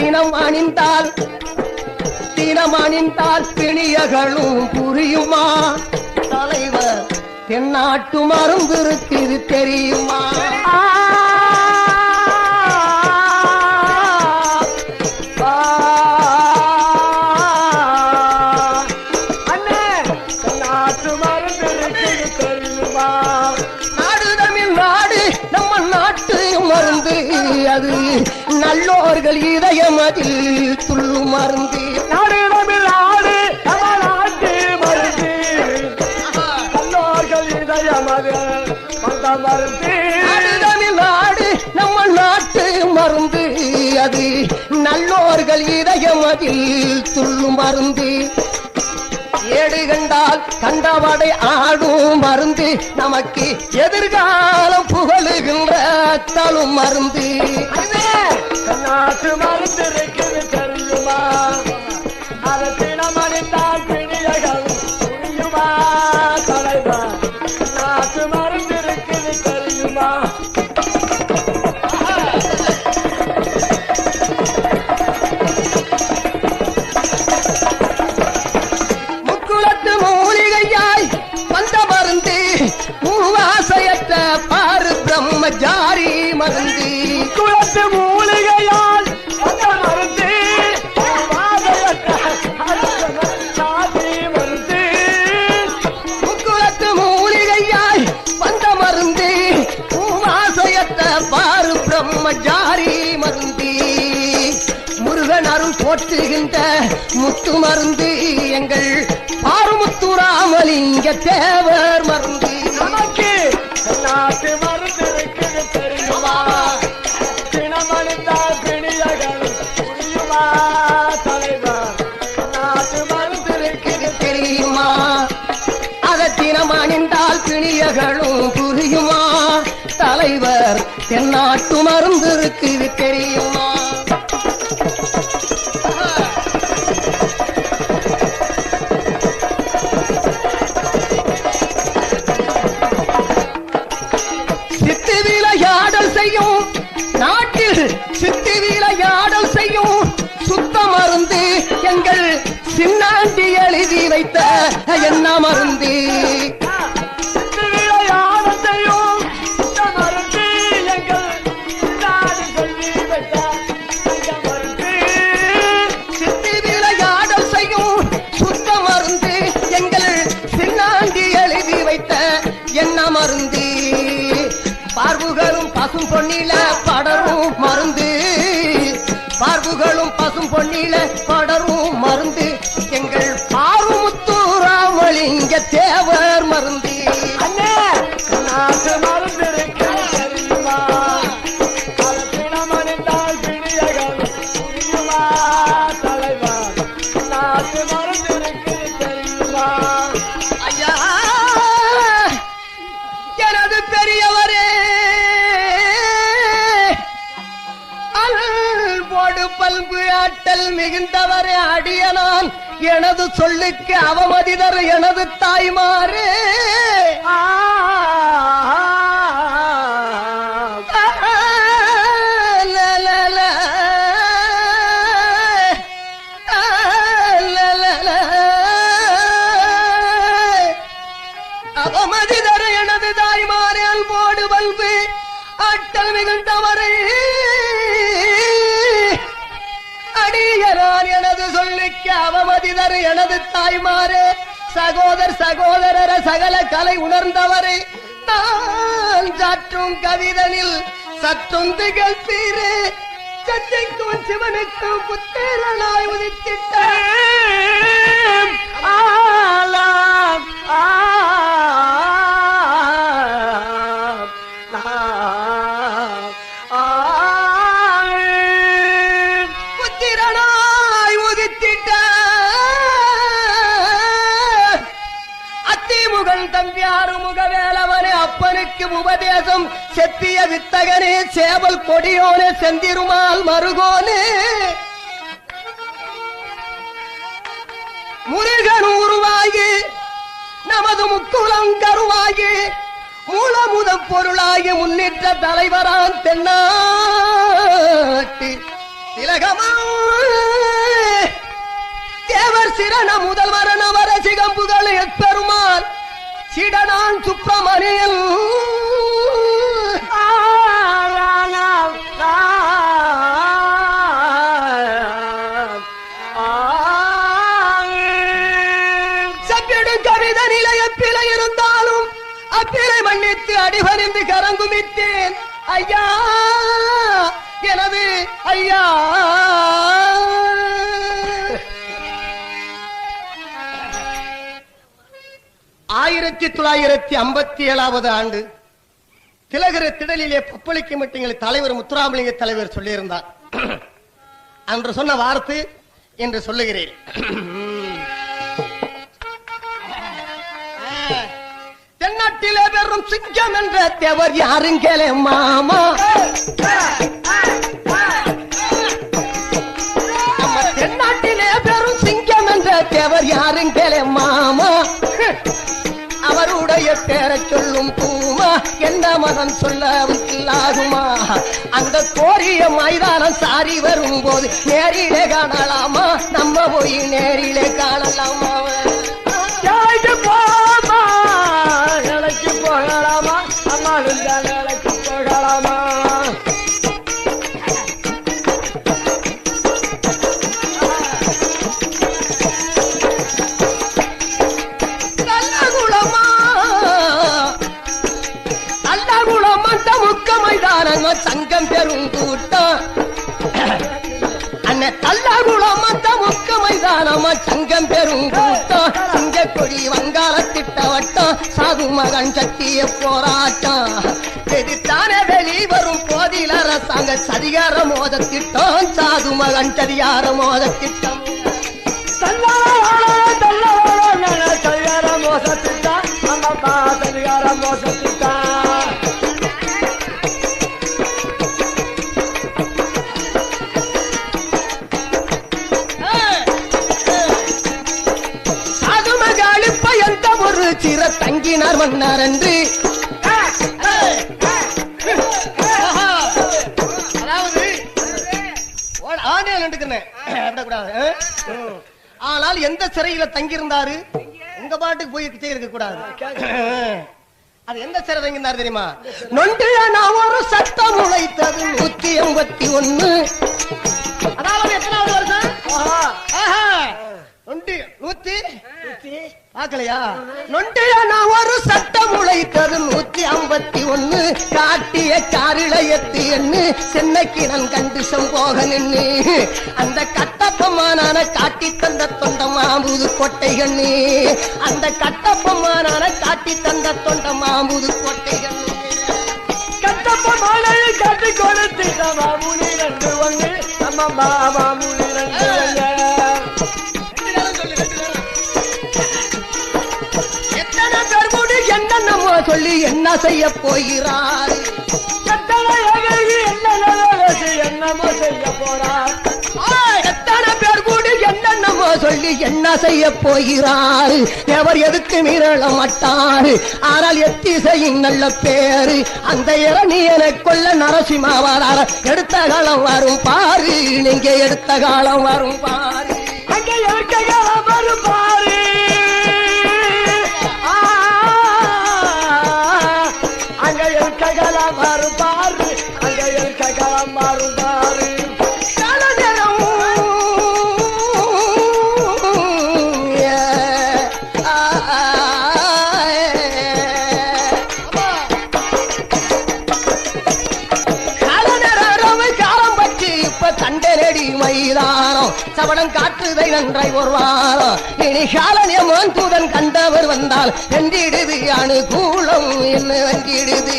தினம் அணிந்தால் தினம் அணிந்தால் பிணியகளும் புரியுமா தலைவர் தென்னாட்டு மருந்து இருக்குது தெரியுமா நாடு தமிழ் நாடு நம்ம நாட்டு மருந்து அது நல்லோர்கள் இதயம் அதில் துள்ளு மருந்து. நாடு தமிழ் நாடு நம்ம நாட்டு மருந்து. அது நல்லோர்கள் இதயம் அதில் துள்ளு மருந்து. ஏடு கண்டால் கண்டவடை ஆடும் மருந்து. நமக்கு எதிர்காலம் புகழுகின்ற தழும் மருந்து. நாட்டு மருந்து இருக்குது தெரியுமா? போற்றுகின்ற முத்து மருந்து எங்கள் பாருமுத்துராமலிங்க தேவர் மருந்து. நமக்கு நாட்டு மருந்து இருக்குது தெரியுமா? தினமணிந்தால் பிணியகள் புரியுமா தலைவா? நாட்டு மருந்து இருக்குது தெரியுமா? அகத்தினம் அணிந்தால் பிணியகளும் புரியுமா? தலைவர் தென்னாட்டு மருந்து இருக்குது தெரியுமா? எழுதி வைத்த என்ன மருந்து? பார்வுகளும் பசும் பொன்னில படரும் மருந்து. பார்வுகளும் பசும் பொன்னில படரும் செய்கின்றவரே அடியனான். எனது சொல்லுக்கு அவமதிதர் எனது தாய்மாரே. ஆ. அவமதிதர் எனது தாய்மாரே சகோதர் சகோதரர சகல கலை உணர்ந்தவரே நான் சாற்றும் கவிதனில் சற்றும் திகழ்த்தீரே. சத்தைக்கும் சிவனுக்கும் புத்தேரனாய் உதித்திட்ட ஆலாம் ஆ அப்பனுக்கு உபதேசம் செத்திய வித்தகனே சேவல் கொடியோனே செந்திருமால் மருகோனே. முருகன் உருவாகி நமது முக்குலம் கருவாகி மூலமுத பொருளாகி முன்னிற்ற தலைவரான் தென்னாட்டு திலகமா. தேவர் சிரண முதல்வரன் அவர சிகம்புகள் அடிபணிந்து ஐயா. எனது ஐயா. ஆயிரத்தி தொள்ளாயிரத்தி ஐம்பத்தி ஏழாவது ஆண்டு திலகர திடலிலே பப்பளிக்க மீட்டிங்கில் தலைவர் முத்துராமலிங்க தலைவர் சொல்லியிருந்தார். அன்று சொன்ன வார்த்தை என்று சொல்லுகிறேன். தென்னாட்டிலே வெறும் சிங்கம் என்ற தேவர் யாருங்களே மாமா? தென்னாட்டிலே பெரும் சிங்கம் என்ற தேவர் யாருங்களே மாமா? அவருடைய பேரை சொல்லும் பூமா என்ன மனம் சொல்ல இல்லாகுமா அந்த கோரிய மைதானம் சாரி வரும்போது நேரிலே காணலாமா? நம்ம போய் நேரிலே காணலாமா? ஜாய்க்கு போமா போகலாமா? அம்மா இருந்தா வேலைக்கு போகலாமா? சங்கம் பெரும் கூட்டம். அண்ணன் தல்லாகுளம் மத்த முக்க மைதானமா சங்கம் பெரும் கூட்டம். திட்டவட்டம் சாது மகன் சத்திய போராட்டம். எதிர்த்தானே வெளி வரும் போதில் அரசாங்க சதிகார மோத திட்டம். சாது மகன் சதிகார மோத திட்டம். தல்லாரா தல்லாரா தங்கினார் மன்னார் என்று அதாவது ஆனால் எந்த சிறையில தங்கியிருந்தாரு? உங்க பாட்டுக்கு போய் இருக்க கூடாது அது எந்த சிறை தங்கியிருந்தாரு தெரியுமா? நொண்டிய நான் ஒரு சட்டம் உழைத்தது நூத்தி எண்பத்தி ஒண்ணு. பாக்கலையா நொண்டிய நான் ஒரு சட்டம் உழைத்தது நூத்தி ஐம்பத்தி ஒண்ணு. காட்டிய காரிழையத்து எண்ணு. சென்னைக்கு நான் கண்டு போக நின்னு அந்த கட்டப்பம்மானான காட்டி தந்த தொண்ட மாம்புது கொட்டை கண்ணு. அந்த கட்டப்பம்மானான காட்டி தந்த தொண்ட மாம்புது கொட்டை கண்ணு. கட்டப்ப மாலையை கட்டி கொடுத்துட்ட மாமுனி ரெண்டு ஒண்ணு. நம்ம மாமுனி ரெண்டு சொல்லி என்ன செய்ய போகிறார் என்னமோ செய்ய போறார் எத்தனை பேர் கூடி என்னென்னமோ சொல்லி என்ன செய்ய போகிறார் எவர் எதுக்கு மீறல மாட்டார்? ஆனால் எத்திசையின் நல்ல பேரு அந்த இளநீயனை கொல்ல நரசிம்மாவாரார எடுத்த காலம் வரும் பாரு நீங்க எடுத்த காலம் வரும் பாரு. அங்க வரும் பாரு. காட்டுதை நன்றாய் ஒரு வாரம் இனி காலனியமான் தூதன் கண்டவர் வந்தால் வென்றிடுது அணுகூலம் என்ன வென்றிடுது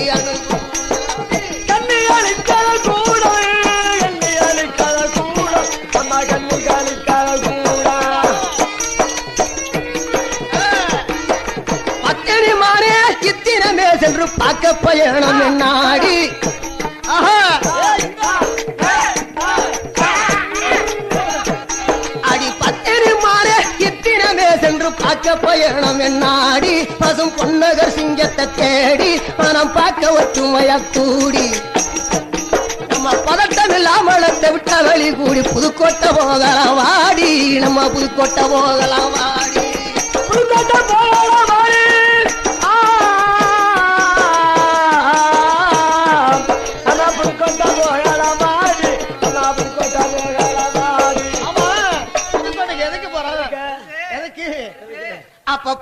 இத்தினமே சென்று பார்க்க பயணம் நாடி பார்க்க பயணம் என்னாடி? பசும் பொன்னகர் சிங்கத்தை தேடி பணம் பார்க்க ஒற்றுமையா கூடி. நம்ம பதட்டம் இல்லாமலத்தை வளர்த்த விட்ட வழி கூடி புதுக்கோட்டை போகலாம் வாடி. நம்ம புதுக்கோட்டை போகலாம் வாடி. புதுக்கோட்டை போகலாம்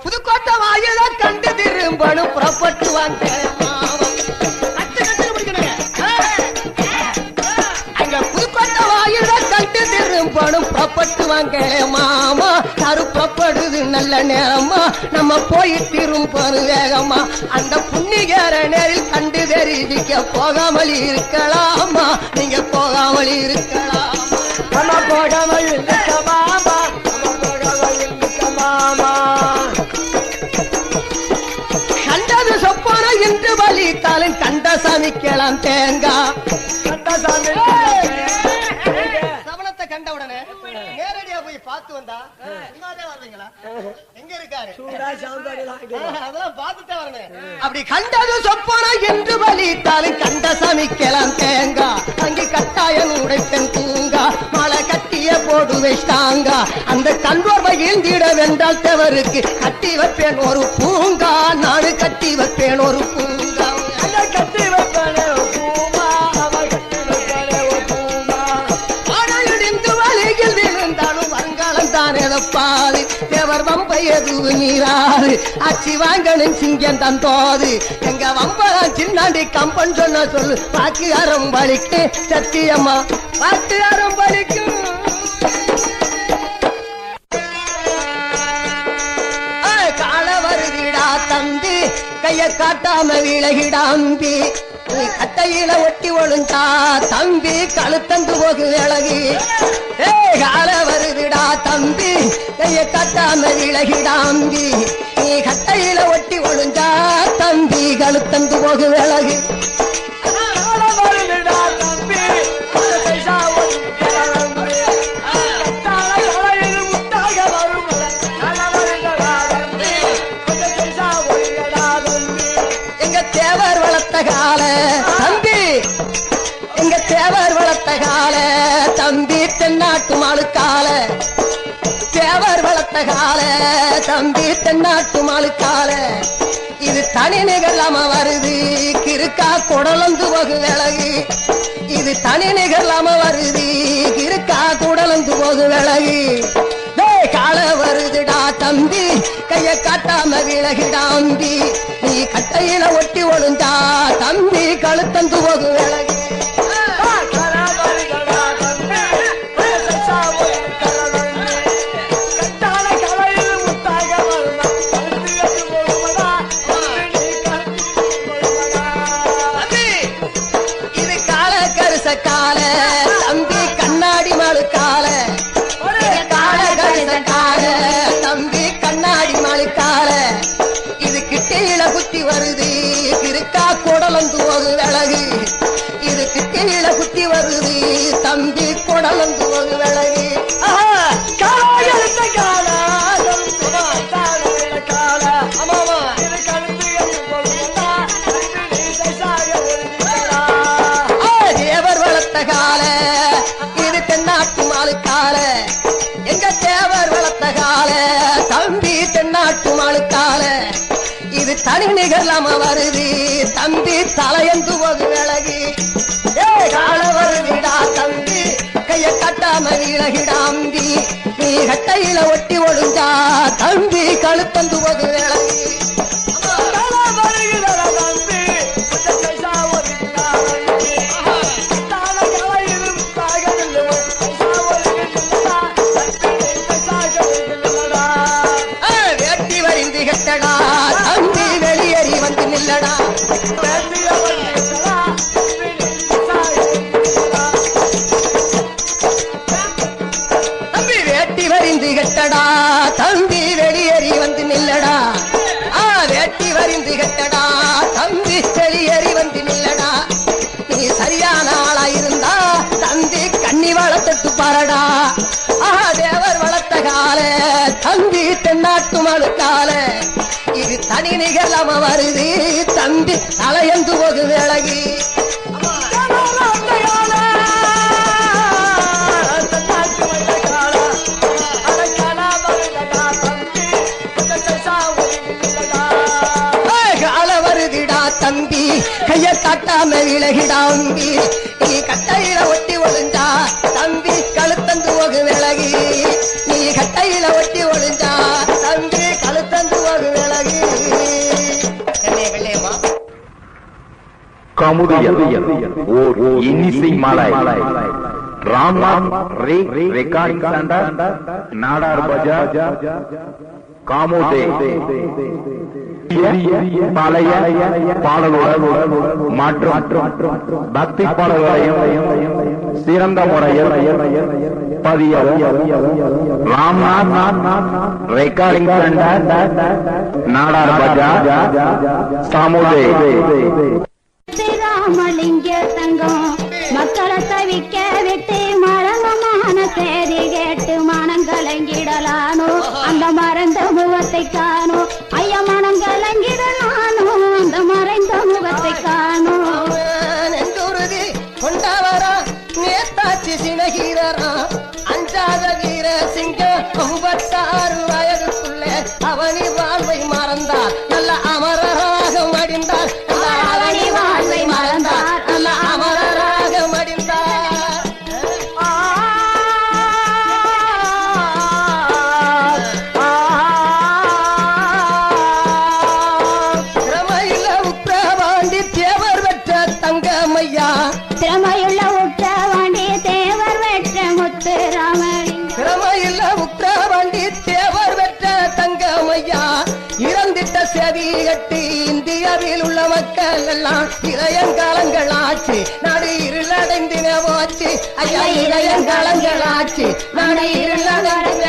புதுக்கோட்டை வாயில கண்டு திரும்பணும். புறப்பட்டு வாங்க. மாமன். வாயில புறப்பட்டு வாங்க மாமா. தரு புறப்படுது நல்ல நேரமா நம்ம போய் திரும்பணும் வேகமா அந்த புண்ணிகர நேரில் கண்டு தெரிவிக்க போகாமல் இருக்கலாமா நீங்க போகாமல் இருக்கலாமா நம்ம போகாமல் இருக்க மாமா. போகாமல் இன்று வலித்தாலும் கண்ட சமைக்கலாம் தேங்காய் கந்தசாமி. பார்த்து வந்தா? இன்னாதே வர்றீங்களா? எங்க இருக்காரு? அதெல்லாம் பார்த்துட்டே வரணும் அப்படி கண்டது சொப்பன என்று வலித்தாலும் கண்ட சமைக்கலாம் தேங்காய் அங்கே கட்டாயம் உடைப்பெண் தூங்கா மழை கட்டிய போடு வச்சிட்டாங்க அந்த கண்போர்வை ஈந்திட வென்றால் தவறுக்கு கட்டி வைப்பேன் ஒரு பூங்கா. நாடு கட்டி வைப்பேன் ஒரு பூங்கா. கட்டி வைப்பானே. தேவர் நீராறு அச்சி வாங்கணும் சிங்கம் தந்தோது. எங்க வம்பலாம் சின்னாண்டி கம்பன் சொன்ன சொல்லு பாக்கு அறம் பலிக்கு சத்தியம்மா பாட்டு அறம் பலிக்கும் கால வருதிடா தம்பி. கைய காட்டாம விலகிடாம்பி கட்டையில ஒட்டி ஒழுந்தா தம்பி கழுத்தந்து போகு விலகி. ஏ கால வருதுடா தம்பி. கைய காட்டாம விலகிடாம்பி நீ கட்டையில ஒட்டி ஒழுந்தா தம்பி கழுத்தந்து போகு அழகு கால தம்பி தென்னாட்டு மாலுக்கால. இது தனி நிகழாம வருது? கிருக்கா குடலந்து போகு விலகு இது தனி நிகழாம வருது? கிருக்கா குடலந்து போகு விலகு கால வருதுடா தம்பி. கைய காட்டாம விலகிடாம்பி நீ கட்டையில ஒட்டி ஒழுந்தா தம்பி கழுத்தந்து போகு விலகு காலம், கால. இது கழுத்து தேவர் வளர்த்த கால. இது தென்னாட்டு மாலு கால. எங்க தேவர் வளர்த்த கால? தம்பி தென்னாட்டு மாலு கால. இது தனி நிகழாம வருது. தம்பி தலையந்து வகு வேலை விலகிடாம்பி நீ கட்டையில ஒட்டி ஒழுஞ்சா தம்பி கழுத்தந்து போது விலகி தென்னாட்டு மனுக்கால இது தனி நிகழம வருது. தந்தி தலையந்து போகு விலகி. தம்பி. கைய தட்டாம விலகிடா உம்பி. நீ கட்டையில ஒட்டி ஒழுந்தா தம்பி கழுத்தந்து போகு விலகி. நீ கட்டையில ஒட்டி கமுதியல் ஓர் இன்னிசை மலை. ராம்நாத் ரே ரெக்கார்டிங் சென்டர் நாடார் பஜார் காமோதே. பழைய பாடலுடன் மற்றும் பக்தி பாடல்களையும் சிறந்த முறையில் பதிய ராம்நாத் ரெக்கார்டிங் சென்டர் நாடார் பஜார் சாமுதே. ராமலிங்க தங்கம் மக்களை தவிக்க விட்டு இந்தியாவில் உள்ள மக்கள் எல்லாம் இளையங்காலங்கள் ஆச்சு. நாடு இருளடைந்தின போச்சு. ஐயா இளையங்காலங்கள் ஆச்சு. நாடு இருளடைந்தின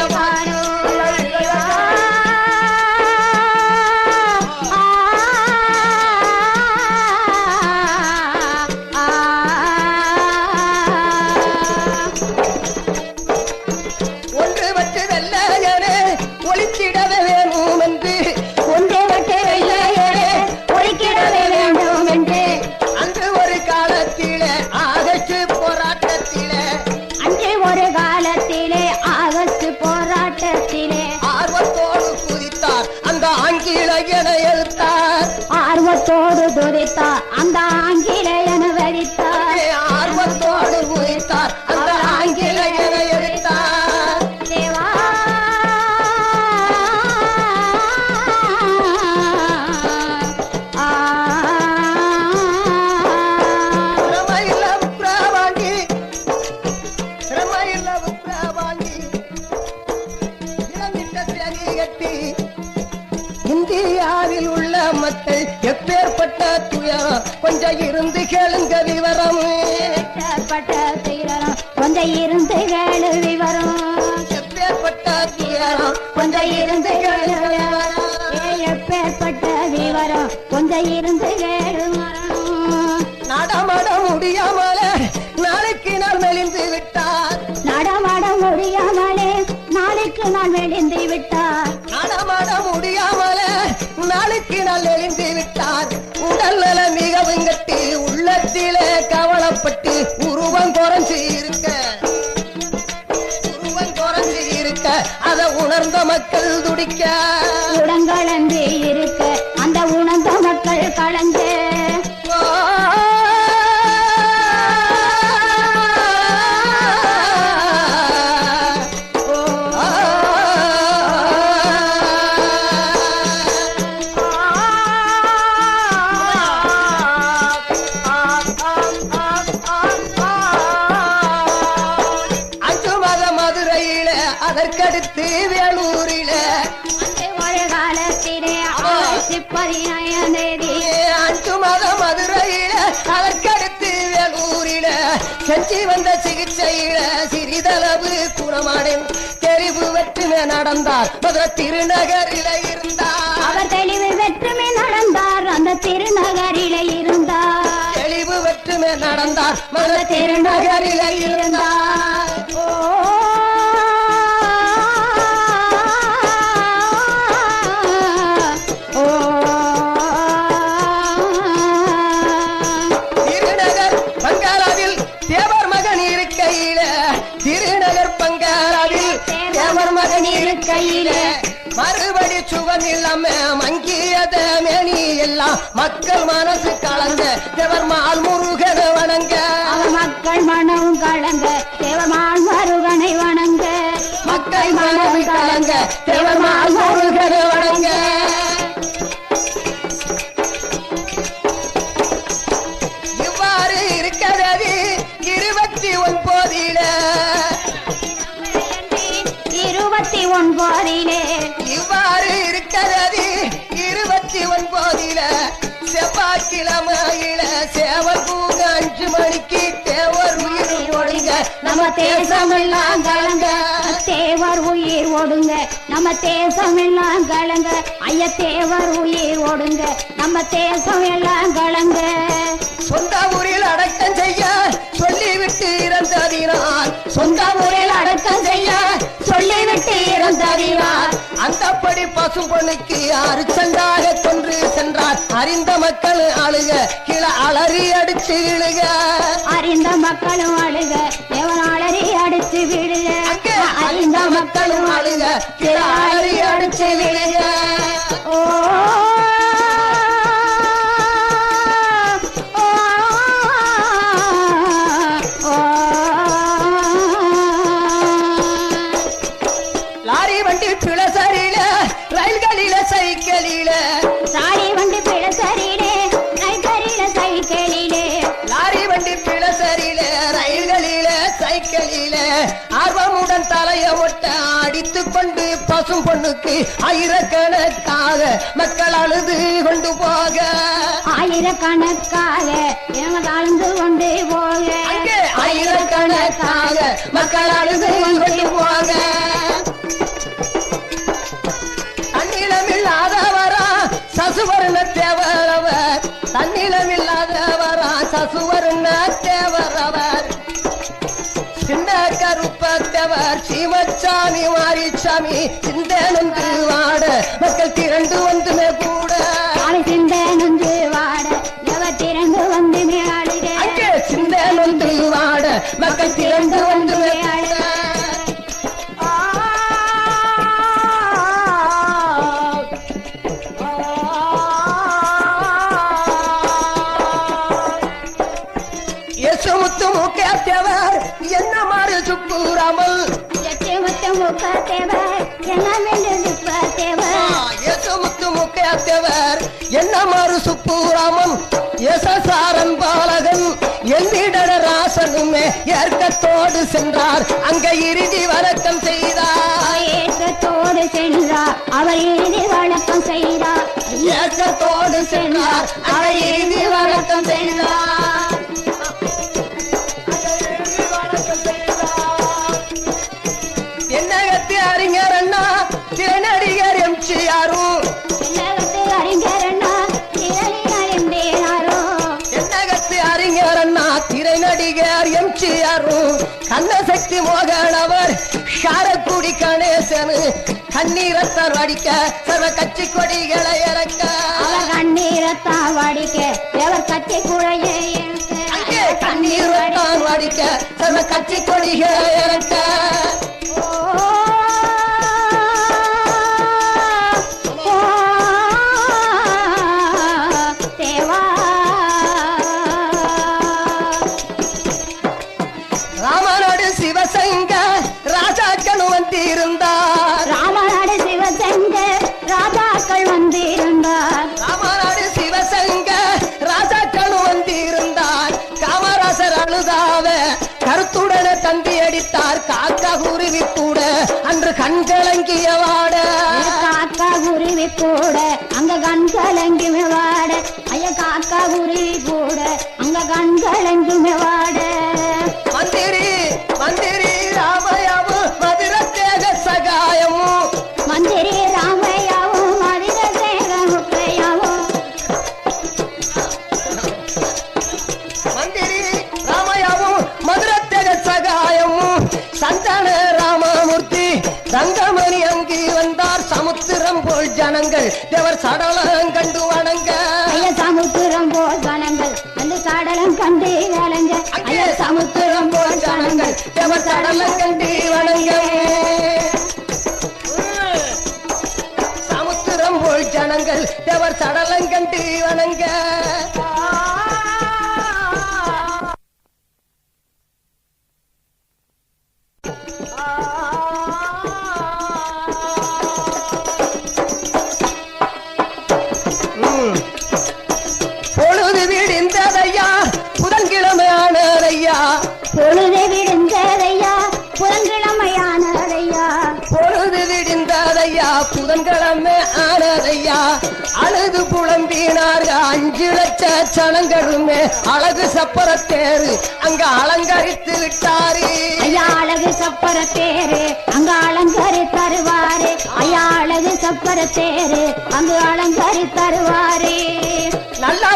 ஆர்வத்தோடு அந்த ஆங்கில ஏ, எப்பேற்பட்ட விவரம் கொஞ்சம் இருந்து மரம் நடமாட முடியாமல நாளைக்கு நாள் மெலிந்து விட்டார். நடமாட முடியாமலே நாளைக்கு நாள் மெலிந்து விட்டார். நடமாட முடியாமல நாளைக்கு நாள் எழுந்து விட்டார். உடல் நல மிகவும் கட்டி உள்ளத்திலே கவலைப்பட்டு உருவம் குறைஞ்சு இருக்க உணர்ந்த மக்கள் துடிக்க. உடங்கலந்து இருக்க அந்த உணர்ந்த மக்கள் கலந்து அதற்கடுத்து வேலூரில. ஒரு காலத்திலே பதினாயிரம் தேதி அஞ்சு மத மதுரையில அதற்கடுத்து வேலூரில. செஞ்சு வந்த சிகிச்சையில சிறிதளவு குணமானேன் தெரிவு வெற்றுமே நடந்தார். மதுரை திருநகரில இருந்தார். அவர் தெளிவு வெற்றுமை நடந்தார். அந்த திருநகரிலே இருந்தார். தெளிவு வெற்றுமே நடந்தார். மதுரை திருநகரில இருந்தார். சுகம் இல்லாம மங்கியத மேனி எல்லாம் மக்கள் மனசு கலங்க தேவர்மால் முருகன வணங்க. மக்கள் மனம் கலங்க தேவமான் மருகனை வணங்க. மக்கள் மனம் கலங்க தேவர்மால் முருகன ஒன்பதில செவ்வாய்க்கிழமையில சேவல் பூங்க அஞ்சு மணிக்கு தேவர் உயிர் ஒடுங்க. நம்ம தேசம் எல்லாம் கலங்க. தேவர் உயிர் ஓடுங்க நம்ம தேசம் எல்லாம் கலங்க. ஐய தேவர் உயிர் ஓடுங்க நம்ம தேசம் எல்லாம் கலங்க. சொந்த ஊரில் அடக்கம் செய்ய சொல்லிவிட்டு இறந்ததினால் சொந்த ஊரில் அடக்கம் அந்தப்படி பசும்பொண்ணுக்கு ஆறு சண்டாக கொன்று சென்றார். அறிந்த மக்கள் அழுக கிள அலறி அடிச்சு இழுக அறிந்த மக்களும் அழுக தேவனாளரி அடிச்சு விடுக அங்கே அறிந்த மக்களும் அழுக கிள அலறி அடிச்சு விழுக. ஓ, பசும் பொண்ணுக்கு ஆயிரக்கணக்காக மக்கள் அழுது கொண்டு போக. ஆயிரக்கணக்காக கலந்து கொண்டு போக. ஆயிரக்கணக்காக மக்கள் அழுது கொண்டு போக. தன்னிலமில்லாதவரா சசுவர்ண தேவரவர் தன்னிலமில்லாதவரா சசுவர்ண தேவரவர் சின்ன கருப்பத்தவர் சீமச்சாமி மாரிச்சாமி சிந்தனம் திருவாட மக்கள் திரண்டு வந்துமே கூட முக்கியத்தவர். என்ன மாறு சுப்புராமன்? யசசாரன் பாலகன். எல்லிடர ராசனுமே ஏற்கத்தோடு சென்றார். அங்க இறுதி வணக்கம் செய்தார். ஏற்றத்தோடு சென்றார். அவர் இறுதி வழக்கம் செய்தார். ஏற்கத்தோடு சென்றார். அவர் இறுதி வணக்கம் செய்தார். எம்ஜிஆரும் கண்ணசக்தி மோகனவர் ஷாரக்குடி கணேசன் கண்ணீரத்தார் வடிக்க சர்வ கட்சி கொடிகளை இறக்க. அவர் கண்ணீரத்தான் வடிக்க எவர் கட்சி குழையை கண்ணீரத்தான் வடிக்க சர்வ கட்சி கொடிகளை இறக்க. கண் கலங்கிய வாட காக்கா குருவி கூட அங்க கண் கலங்குமே வாட ஐய காக்கா குருவி கூட அங்க கண் கலங்குமே வாட சடலம் கண்டு வணங்க. ஐயா சமுத்திரம் போல் கணங்கள் அந்த கடலம் கண்டு கலங்க அங்கே சமுத்திரம் போல் தேவர் சடலம் கண்டு புதன்கிழமை ஆனதையா? அழுது புலம்பினார்கள் அஞ்சு லட்ச சனங்களுமே அழகு சப்பரத்தேரு அங்க அலங்கரித்து விட்டாரு. ஐயா அழகு சப்பர தேரு அங்க அலங்கரி தருவாரு. ஐயா அழகு சப்பர தேரு அங்கு அலங்கரி தருவாரு. நல்ல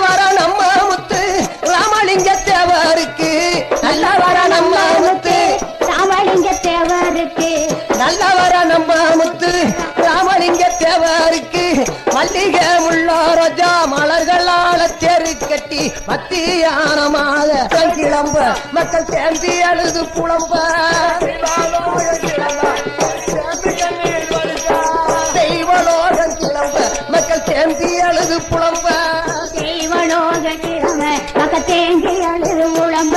மத்தியானமாக கிளம்ப மக்கள் சேர்ந்து அழுது புலம்ப. தெய்வலோகம் கிளம்ப மக்கள் சேர்ந்து அழுது புலம்ப. தெய்வலோக கிழமை மக்க தேங்கி அழுது உழம்ப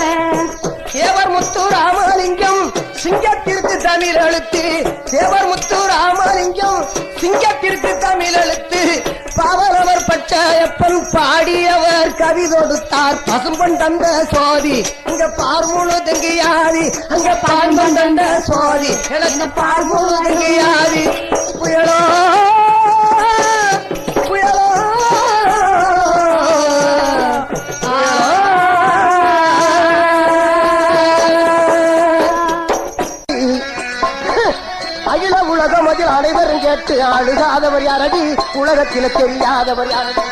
தேவர் முத்து ராமலிங்கம் சிங்கத்திற்கு தமிழ் எழுத்து தேவர் முத்து ராமலிங்கம் சிங்கத்திற்கு தமிழ் எழுத்து பாவலவர் பச்சாயப்பன் பாடியவர் கவி தொடுத்தார். பசும்பன் தந்த சோதி இங்க பார்முழு தங்கியாதி அங்க பார்மன் தந்த சோதி எனக்கு பார்முழு தங்கியாதி. புயலோ அழுகாதவர் யாரடி? உலகத்தில் தெரியாதவர் யாரடி?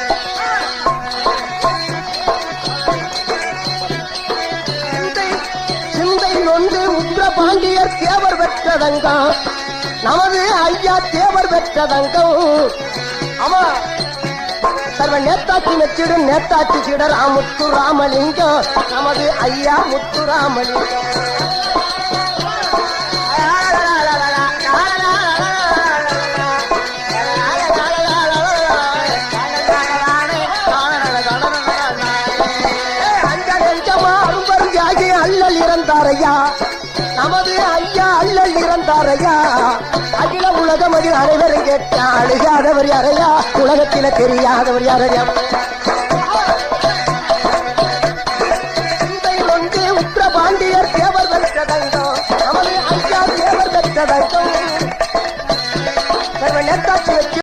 சிந்தை நொந்து பாண்டியர் தேவர் பெற்றதங்கம் நமது ஐயா தேவர் பெற்றதங்கம் ஆமா சர்வ நேதாட்சி மெச்சிடும் நேதாட்சி சிடர் முத்து ராமலிங்கம் நமது ஐயா முத்து அறையா? அகில உலகம் அதில் அனைவரும் கேட்ட அழுகாதவர் யாரையா உலகத்தில தெரியாதவர் யாரையா